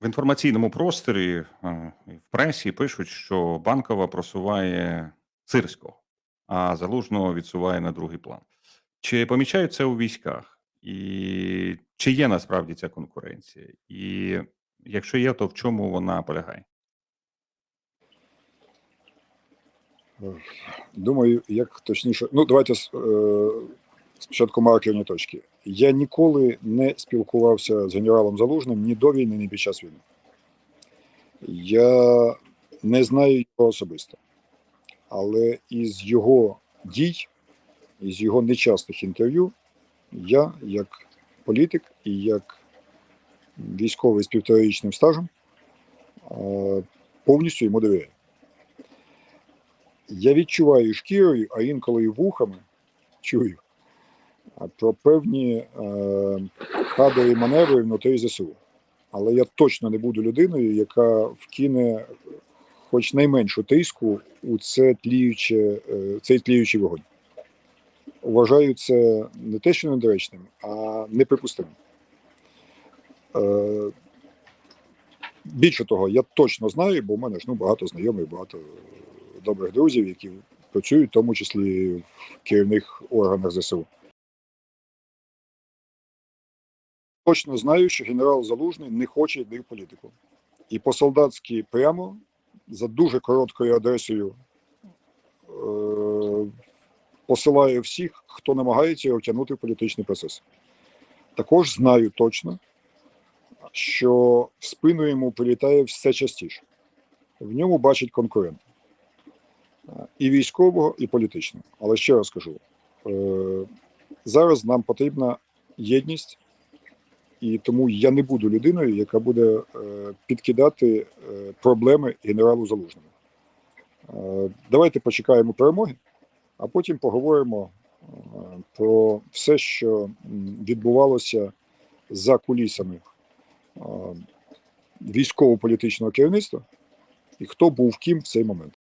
В інформаційному просторі е, в пресі пишуть, що Банкова просуває Сирського, а Залужного відсуває на другий план. Чи помічають це у військах? І чи є насправді ця конкуренція? І якщо є, то в чому вона полягає? Думаю, як точніше. Ну, давайте е, спочатку маркерні точки. Я ніколи не спілкувався з генералом Залужним ні до війни, ні під час війни. Я не знаю його особисто. Але із його дій, із його нечастих інтерв'ю, я, як політик і як військовий з півторарічним стажем, повністю йому довіряю. Я відчуваю шкірою, а інколи і вухами чую про певні е, кадрові маневри внутрі ЗСУ. Але я точно не буду людиною, яка вкине хоч найменшу тиску у це тліюче, е, цей тліючий вогонь. Вважаю це не те, що недоречним, а неприпустимим. Е, більше того, я точно знаю, бо в мене ж ну, багато знайомих, багато добрих друзів, які працюють, в тому числі в керівних органах ЗСУ. Точно знаю, що генерал Залужний не хоче йти в політику. І по-солдатськи прямо за дуже короткою адресою е- посилає всіх, хто намагається його втягнути в політичний процес. Також знаю точно, що в спину йому прилітає все частіше. В ньому бачить конкурента і військового, і політичного. Але ще раз кажу: е, зараз нам потрібна єдність, і тому я не буду людиною, яка буде е, підкидати е, проблеми генералу Залужному. Е, Давайте почекаємо перемоги, а потім поговоримо про все, що відбувалося за кулісами військово-політичного керівництва, і хто був ким в цей момент.